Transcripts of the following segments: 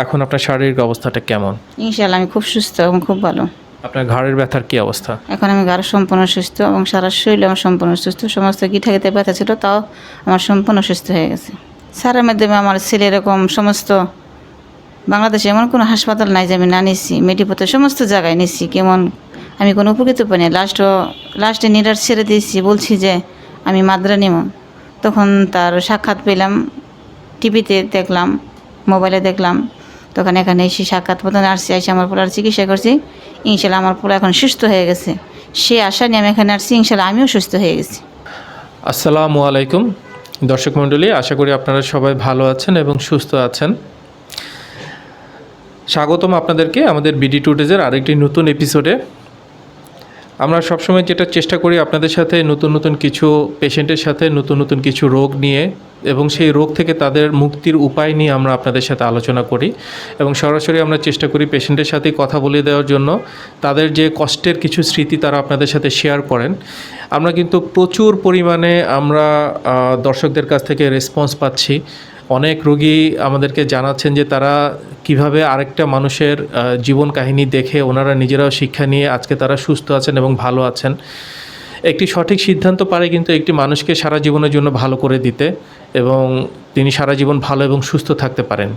এখন আপনার শারীরিক অবস্থাটা কেমন? ইনশাল্লাহ আমি খুব সুস্থ এবং খুব ভালো। আপনার ঘাড়ের ব্যথার কি অবস্থা? এখন আমি গাঢ় সম্পূর্ণ সুস্থ এবং সারা শরীর আমার সম্পূর্ণ সুস্থ। সমস্ত গিঠাগিতে ব্যথা ছিল তাও আমার সম্পূর্ণ সুস্থ হয়ে গেছে। স্যারের মাধ্যমে আমার ছেলে এরকম সমস্ত বাংলাদেশে এমন কোনো হাসপাতাল নাই যে আমি না নিছি মেডিপথে সমস্ত জায়গায় নিচ্ছি কেমন আমি কোনো উপকৃত পাইনি লাস্টও লাস্টে নিরার ছেড়ে দিয়েছি বলছি যে আমি মাদ্রা নিব। তখন তার সাক্ষাৎ পেলাম টিভিতে দেখলাম মোবাইলে দেখলাম। তখন এখানে এসে সাক্ষাৎ প্রদান আসছি এসে আমার পোলার চিকিৎসা করছি। ইনশাল্লাহ আমার পোলা এখন সুস্থ হয়ে গেছে। সে আশা নিয়ে আমি এখানে আসছি, ইনশাল্লাহ আমিও সুস্থ হয়ে গেছি। আসসালামু আলাইকুম। দর্শক মণ্ডলী, আশা করি আপনারা সবাই ভালো আছেন এবং সুস্থ আছেন। স্বাগতম আপনাদেরকে আমাদের বিডি টুডেজের আরেকটি নতুন এপিসোডে আমরা সবসময় যেটা চেষ্টা করি আপনাদের সাথে নতুন নতুন কিছু পেশেন্টের সাথে নতুন নতুন কিছু রোগ নিয়ে এবং সেই রোগ থেকে তাদের মুক্তির উপায় নিয়ে আমরা আপনাদের সাথে আলোচনা করি এবং সরাসরি আমরা চেষ্টা করি পেশেন্টের সাথে কথা বলে দেওয়ার জন্য তাদের যে কষ্টের কিছু স্মৃতি তারা আপনাদের সাথে শেয়ার করেন। আমরা কিন্তু প্রচুর পরিমাণে আমরা দর্শকদের কাছ থেকে রেসপন্স পাচ্ছি। অনেক রোগী আমাদেরকে জানাচ্ছেন যে তারা কীভাবে আরেকটা মানুষের জীবন কাহিনী দেখে ওনারা নিজেরাও শিক্ষা নিয়ে আজকে তারা সুস্থ আছেন এবং ভালো আছেন। একটি সঠিক সিদ্ধান্ত পারে কিন্তু একটি মানুষকে সারা জীবনের জন্য ভালো করে দিতে এবং তিনি সারা জীবন ভালো এবং সুস্থ থাকতে পারেন।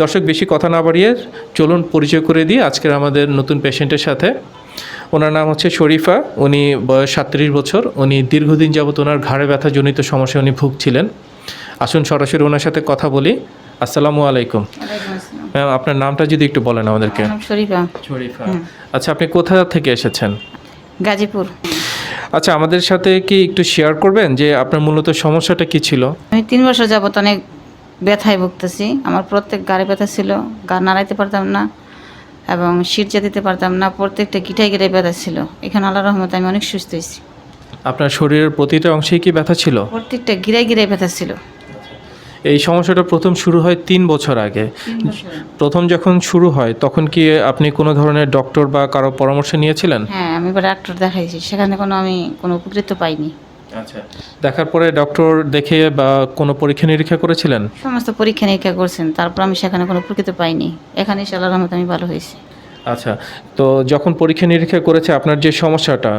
দর্শক, বেশি কথা না বাড়িয়ে চলুন পরিচয় করে দিই আজকের আমাদের নতুন পেশেন্টের সাথে। ওনার নাম হচ্ছে শরীফা, উনি বয়স সাতত্রিশ বছর, উনি দীর্ঘদিন যাবত ওনার ঘাড়ে ব্যথাজনিত সমস্যায় উনি ভুগছিলেন। আসুন সরাসরি ওনার সাথে কথা বলি। আসসালামু আলাইকুম। ম্যাম আপনার নামটা যদি একটু বলেন আমাদেরকে। শরীফা। শরীফা। আচ্ছা আপনি কোথা থেকে এসেছেন? গাজীপুর। আচ্ছা আমাদের সাথে কি একটু শেয়ার করবেন যে আপনার মূলত সমস্যাটা কি ছিল? আমি তিন বছর যাবত অনেক ব্যথায় ভুগতেছি। আমার প্রত্যেক গাড়ি ব্যথা ছিল। গা নাড়াইতে পারতাম না এবং শিরচা দিতে পারতাম না। প্রত্যেকটা গিটাই গিটাই ব্যথা ছিল। এখানে আল্লাহ রহমত আমি অনেক সুস্থ হয়েছি। আপনার শরীরের প্রতিটা অংশেই কি ব্যথা ছিল? প্রত্যেকটা গিরাই গিরাই ব্যথা ছিল। এই সমস্যাটা প্রথম শুরু হয় তিন বছর আগে। প্রথম যখন শুরু হয় তখন কি আপনি কোনো ধরনের ডক্টর বা কারও পরামর্শ নিয়েছিলেন? হ্যাঁ আমি ডাক্তার দেখাইছি। সেখানে কোনো আমি কোনো উপকৃত পাইনি। আচ্ছা। দেখার পরে ডক্টর দেখে বা কোনো পরীক্ষা নিরীক্ষা করেছিলেন? সমস্ত পরীক্ষা নিরীক্ষা করছেন। তারপর আমি সেখানে কোনো উপকৃত পাইনি। এখানে আল্লাহ রহমত আমি ভালো হয়েছি। আচ্ছা তো যখন পরীক্ষা নিরীক্ষা করেছে আপনার যে সমস্যাটা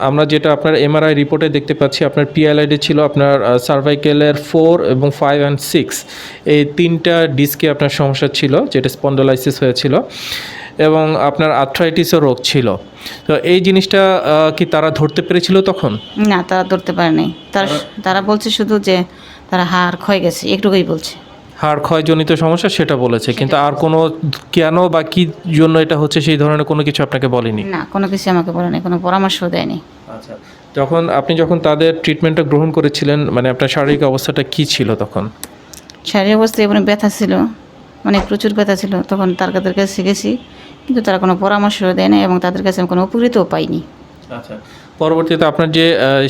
আমরা যেটা আপনার এমআরআই রিপোর্টে দেখতে পাচ্ছি আপনার পিএলআইডি ছিল আপনার সার্ভাইকেলের ফোর এবং ফাইভ অ্যান্ড সিক্স এই তিনটা ডিস্কে আপনার সমস্যা ছিল যেটা স্পন্ডোলাইসিস হয়েছিল এবং আপনার আর্থ্রাইটিসও রোগ ছিল। তো এই জিনিসটা কি তারা ধরতে পেরেছিল তখন? না তারা ধরতে পারেনি। তারা তারা বলছে শুধু যে তারা হাড় ক্ষয়ে গেছে একটুকুই বলছে। হাড় ক্ষয়জনিত সমস্যা সেটা বলেছে কিন্তু আর কোনো কেন বা কি জন্য এটা হচ্ছে সেই ধরনের কোনো কিছু আপনাকে বলেনি? না কোনো কিছু আমাকে বলেনি কোনো পরামর্শও দেয়নি। আচ্ছা যখন আপনি যখন তাদের ট্রিটমেন্টটা গ্রহণ করেছিলেন মানে আপনার শারীরিক অবস্থাটা কি ছিল তখন? শারীরিক অবস্থায় এমন ব্যথা ছিল মানে প্রচুর ব্যথা ছিল তখন তার কাদের কাছে শিখেছি কিন্তু তারা কোনো পরামর্শ দেয় না এবং তাদের কাছে আমি কোনো উপকৃতও পাইনি। আচ্ছা। পরবর্তীতে আপনার যে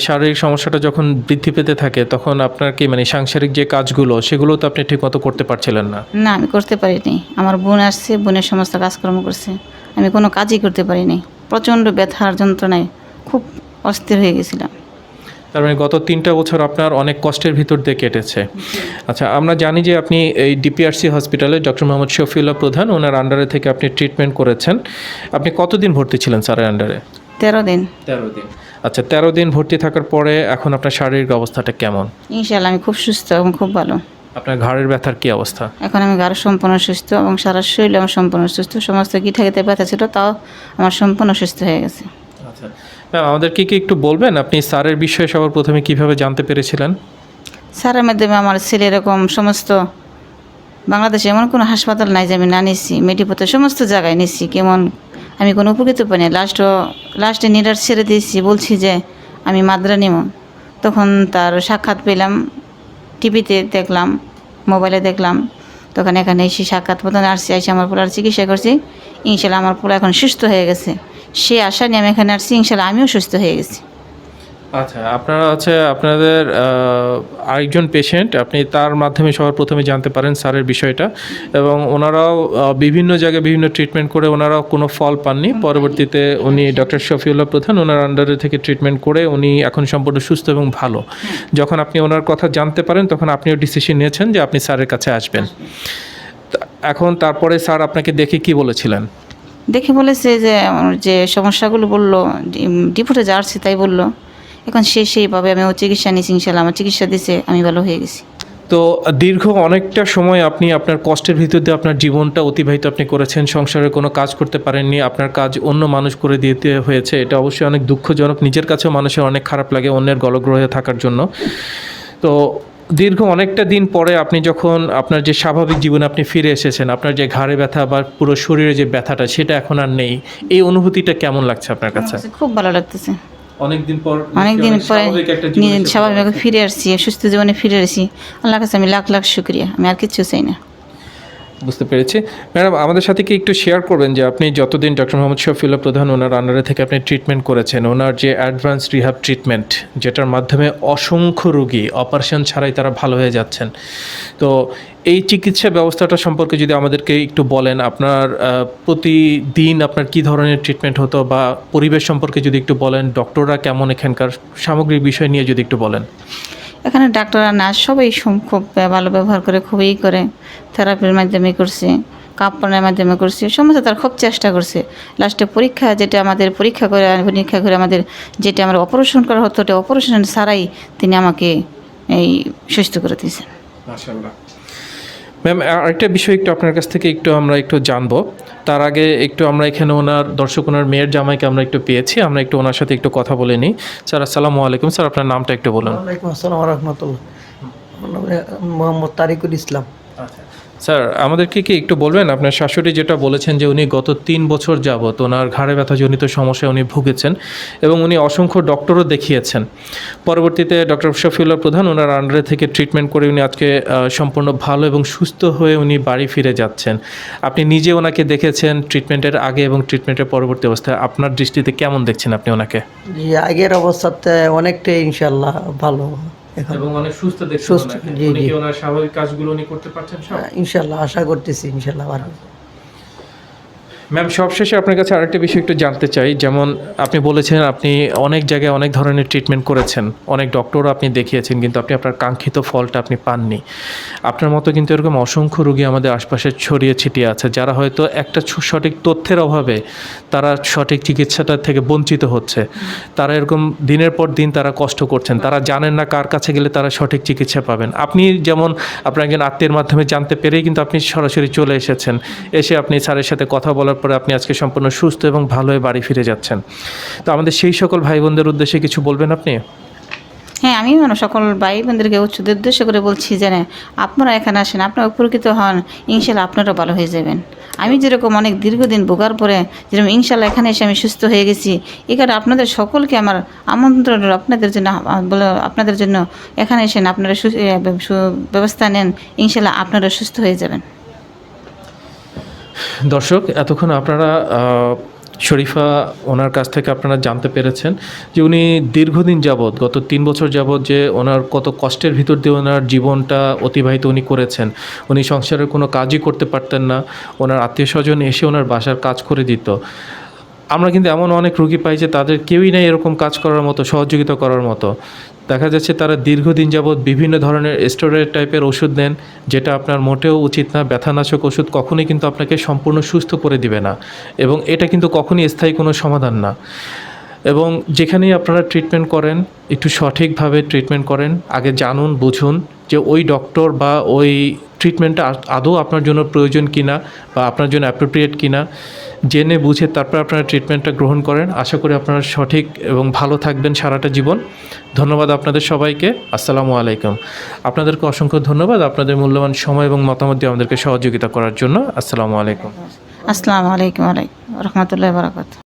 শারীরিক সমস্যাটা যখন বৃদ্ধি পেতে থাকে তখন আপনার কি মানে সাংসারিক যে কাজগুলো সেগুলো তো আপনি ঠিকমতো করতে পারছিলেন না? না আমি করতে পারিনি। আমার বোন আসছে বোনের সমস্ত কাজকর্ম করছে। আমি কোনো কাজই করতে পারিনি। প্রচণ্ড ব্যথার যন্ত্রণায় খুব অস্থির হয়ে গেছিলাম। তার মানে গত তিনটা বছর আপনার অনেক কষ্টের ভিতর দিয়ে কেটেছে। আচ্ছা আমরা জানি যে আপনি এই ডিপিআরসি হসপিটালে ডক্টর মোহাম্মদ শফিউল্লাহ প্রধান ওনার আন্ডারে থেকে আপনি ট্রিটমেন্ট করেছেন। আপনি কতদিন ভর্তি ছিলেন স্যারের আন্ডারে তেরো দিন। তেরো দিন। আচ্ছা তেরো দিন ভর্তি থাকার পরে এখন আপনার শারীরিক অবস্থাটা কেমন? ইনশাল্লাহ আমি খুব সুস্থ এবং খুব ভালো। আপনার ঘাড়ের ব্যথার কি অবস্থা? এখন আমি গাঢ় সম্পূর্ণ সুস্থ এবং সারা শরীর আমার সম্পূর্ণ সুস্থ। সমস্ত গিঠাগিতে ব্যথা ছিল তাও আমার সম্পূর্ণ সুস্থ হয়ে গেছে। আচ্ছা ম্যাম আমাদেরকে কি একটু বলবেন? আপনি স্যারের বিষয়ে সবার প্রথমে কীভাবে জানতে পেরেছিলেন? স্যারের মাধ্যমে আমার ছেলে এরকম সমস্ত বাংলাদেশে এমন কোনো হাসপাতাল নাই যে আমি না নিচ্ছি মেডিপথে সমস্ত জায়গায় নিচ্ছি কেমন আমি কোনো উপকৃত পাইনি লাস্ট লাস্টে নিরাশ ছেড়ে দিয়েছি। বলছি যে আমি মাদ্রা নিব। তখন তার সাক্ষাৎ পেলাম, টিভিতে দেখলাম, মোবাইলে দেখলাম। তখন এখানে এসে সাক্ষাৎ প্রথমে আসছি এসে আমার পোলার চিকিৎসা করছি। ইনশাল্লাহ আমার পোলা এখন সুস্থ হয়ে গেছে। সে আশা নিয়ে আমি এখানে আসছি, ইনশাল্লাহ আমিও সুস্থ হয়ে গেছি। আচ্ছা আপনারা হচ্ছে আপনাদের আরেকজন পেশেন্ট আপনি তার মাধ্যমে সবার প্রথমে জানতে পারেন স্যারের বিষয়টা এবং ওনারাও বিভিন্ন জায়গায় বিভিন্ন ট্রিটমেন্ট করে ওনারাও কোনো ফল পাননি। পরবর্তীতে উনি ডক্টর শফিউল্লাহ প্রধান ওনার আন্ডারে থেকে ট্রিটমেন্ট করে উনি এখন সম্পূর্ণ সুস্থ এবং ভালো। যখন আপনি ওনার কথা জানতে পারেন তখন আপনিও ডিসিশন নিয়েছেন যে আপনি স্যারের কাছে আসবেন। এখন তারপরে স্যার আপনাকে দেখে কি বলেছিলেন? দেখে বলেছে যে আমার যে সমস্যাগুলো বলল ডিপুটে যাচ্ছি তাই বলল। এখন সে সেইভাবে আমি ও চিকিৎসা নিয়েছি ইনশাল্লাহ আমার চিকিৎসা দিছে আমি ভালো হয়ে গেছি। তো দীর্ঘ অনেকটা সময় আপনি আপনার কষ্টের ভিতর দিয়ে আপনার জীবনটা অতিবাহিত আপনি করেছেন সংসারে কোনো কাজ করতে পারেননি আপনার কাজ অন্য মানুষ করে দিতে হয়েছে এটা অবশ্যই অনেক দুঃখজনক নিজের কাছেও মানুষের অনেক খারাপ লাগে অন্যের গলগ্রহে থাকার জন্য। তো দীর্ঘ অনেকটা দিন পরে আপনি যখন আপনার যে স্বাভাবিক জীবনে আপনি ফিরে এসেছেন আপনার যে ঘাড়ে ব্যথা বা পুরো শরীরে যে ব্যথাটা সেটা এখন আর নেই এই অনুভূতিটা কেমন লাগছে আপনার কাছে? কাছে খুব ভালো লাগতেছে। অনেকদিন পর অনেকদিন পরে স্বাভাবিক ফিরে আসছি সুস্থ জীবনে ফিরে আসছি। আল্লাহ কাছে আমি লাখ লাখ শুক্রিয়া। আমি আর কিছু চাই না। বুঝতে পেরেছি। ম্যাডাম, আমাদের সাথে কি একটু শেয়ার করবেন যে আপনি যতদিন ডক্টর মোহাম্মদ শফিউল্লাহ প্রধান, ওনার আন্ডারে থেকে আপনি ট্রিটমেন্ট করেছেন, ওনার যে অ্যাডভান্স রিহাব ট্রিটমেন্ট যেটার মাধ্যমে অসংখ্য রোগী অপারেশন ছাড়াই তারা ভালো হয়ে যাচ্ছেন। তো এই চিকিৎসা ব্যবস্থাটা সম্পর্কে যদি আমাদেরকে একটু বলেন, আপনার প্রতিদিন আপনার কি ধরনের ট্রিটমেন্ট হতো বা পরিবেশ সম্পর্কে যদি একটু বলেন ডক্টররা কেমন এখানকার, সামগ্রিক বিষয় নিয়ে যদি একটু বলেন। এখানে ডাক্তার আর নার্স সবাই খুব ভালো ব্যবহার করে, খুবই করে। থেরাপির মাধ্যমে করছে কাপড়ের মাধ্যমে করছে সমস্ত তার খুব চেষ্টা করছে। লাস্টে পরীক্ষা যেটা আমাদের পরীক্ষা করে পরীক্ষা করে আমাদের যেটা আমার অপারেশন করা হতো, ওটা অপারেশন ছাড়াই তিনি আমাকে এই সুস্থ করে দিয়েছেন। ম্যাম আরেকটা বিষয় একটু আপনার কাছ থেকে একটু আমরা একটু জানব। তার আগে একটু আমরা এখানে ওনার দর্শক, ওনার মেয়ের জামাইকে আমরা একটু পেয়েছি। আমরা একটু ওনার সাথে একটু কথা বলে নিই। স্যার, আসসালামু আলাইকুম। স্যার, আপনার নামটা একটু বলুন। ওয়ালাইকুম আসসালাম রহমতুল্লাহ। মোহাম্মদ তারিকুল ইসলাম। স্যার, আমাদেরকে কি একটু বলবেন? আপনার শাশুড়ি যেটা বলেছেন যে উনি গত তিন বছর যাবত ওনার ঘাড়ে ব্যথাজনিত সমস্যায় উনি ভুগেছেন এবং উনি অসংখ্য ডক্টরও দেখিয়েছেন। পরবর্তীতে ডক্টর শফিউল্লাহ প্রধান ওনার আন্ডারে থেকে ট্রিটমেন্ট করে উনি আজকে সম্পূর্ণ ভালো এবং সুস্থ হয়ে উনি বাড়ি ফিরে যাচ্ছেন। আপনি নিজে ওনাকে দেখেছেন ট্রিটমেন্টের আগে এবং ট্রিটমেন্টের পরবর্তী অবস্থায়। আপনার দৃষ্টিতে কেমন দেখছেন আপনি ওনাকে? আগের অবস্থাতে অনেকটাই ইনশাল্লাহ ভালো। এবং অনেক সুস্থ সুস্থ, ওনাকে। জি, উনি জি। ওনার স্বাভাবিক কাজগুলো উনি করতে পারছেন ইনশাল্লাহ আশা করতেছি ইনশাল্লাহ ম্যাম সবশেষে আপনার কাছে আরেকটা বিষয় একটু জানতে চাই। যেমন আপনি বলেছেন, আপনি অনেক জায়গায় অনেক ধরনের ট্রিটমেন্ট করেছেন। অনেক ডক্টরও আপনি দেখিয়েছেন, কিন্তু আপনি আপনার কাঙ্ক্ষিত ফলটা আপনি পাননি। আপনার মতো কিন্তু এরকম অসংখ্য রোগী আমাদের আশপাশে ছড়িয়ে ছিটিয়ে আছে, যারা হয়তো একটা সঠিক তথ্যের অভাবে তারা সঠিক চিকিৎসাটা থেকে বঞ্চিত হচ্ছে। তারা এরকম দিনের পর দিন তারা কষ্ট করছেন, তারা জানেন না কার কাছে গেলে তারা সঠিক চিকিৎসা পাবেন। আপনি যেমন আপনার একজন আত্মীয়ের মাধ্যমে জানতে পেরেই কিন্তু আপনি সরাসরি চলে এসেছেন। এসে আপনি স্যারের সাথে কথা বলার পরে আপনি আজকে সম্পূর্ণ সুস্থ এবং ভালো হয়ে বাড়ি ফিরে যাচ্ছেন। তো আমাদের সেই সকল ভাই বোনদের উদ্দেশ্যে কিছু বলবেন আপনি? হ্যাঁ আমি মানে সকল ভাই বোনদেরকে উচ্চ উদ্দেশ্য করে বলছি যে আপনারা এখানে আসেন, আপনারা উপকৃত হন, ইনশাল্লাহ আপনারা ভালো হয়ে যাবেন। আমি যেরকম অনেক দীর্ঘদিন ভোগার পরে যেরকম ইনশাল্লাহ এখানে এসে আমি সুস্থ হয়ে গেছি এখানে আপনাদের সকলকে আমার আমন্ত্রণ আপনাদের জন্য, বলে আপনাদের জন্য এখানে এসেন, আপনারা ব্যবস্থা নেন, ইনশাল্লাহ আপনারা সুস্থ হয়ে যাবেন। দর্শক, এতক্ষণ আপনারা শরীফা ওনার কাছ থেকে আপনারা জানতে পেরেছেন যে উনি দীর্ঘদিন যাবৎ, গত তিন বছর যাবৎ যে ওনার কত কষ্টের ভিতর দিয়ে ওনার জীবনটা অতিবাহিত উনি করেছেন, উনি সংসারের কোনো কাজই করতে পারতেন না, ওনার আত্মীয় স্বজন এসে ওনার বাসার কাজ করে দিত। আমরা কিন্তু এমন অনেক রুগী পাই যে তাদের কেউই নেই এরকম কাজ করার মতো, সহযোগিতা করার মতো। দেখা যাচ্ছে তারা দীর্ঘদিন যাবৎ বিভিন্ন ধরনের স্টোরের টাইপের ওষুধ নেন, যেটা আপনার মোটেও উচিত না। ব্যথানাশক ওষুধ কখনোই কিন্তু আপনাকে সম্পূর্ণ সুস্থ করে দিবে না এবং এটা কিন্তু কখনই স্থায়ী কোনো সমাধান না। এবং যেখানেই আপনারা ট্রিটমেন্ট করেন, একটু সঠিকভাবে ট্রিটমেন্ট করেন, আগে জানুন, বুঝুন যে ওই ডক্টর বা ওই ট্রিটমেন্টটা আদৌ আপনার জন্য প্রয়োজন কিনা বা আপনার জন্য অ্যাপ্রোপ্রিয়েট কিনা। জেনে বুঝে তারপর আপনারা ট্রিটমেন্টটা গ্রহণ করেন। আশা করি আপনারা সঠিক এবং ভালো থাকবেন সারাটা জীবন। ধন্যবাদ আপনাদের সবাইকে। আসসালামু আলাইকুম। আপনাদেরকে অসংখ্য ধন্যবাদ আপনাদের মূল্যবান সময় এবং মতামত দিয়ে আমাদেরকে সহযোগিতা করার জন্য। আসসালামু আলাইকুম। আসসালামু আলাইকুম আলাইকুম। রহমতুল্লাহ বারাকাত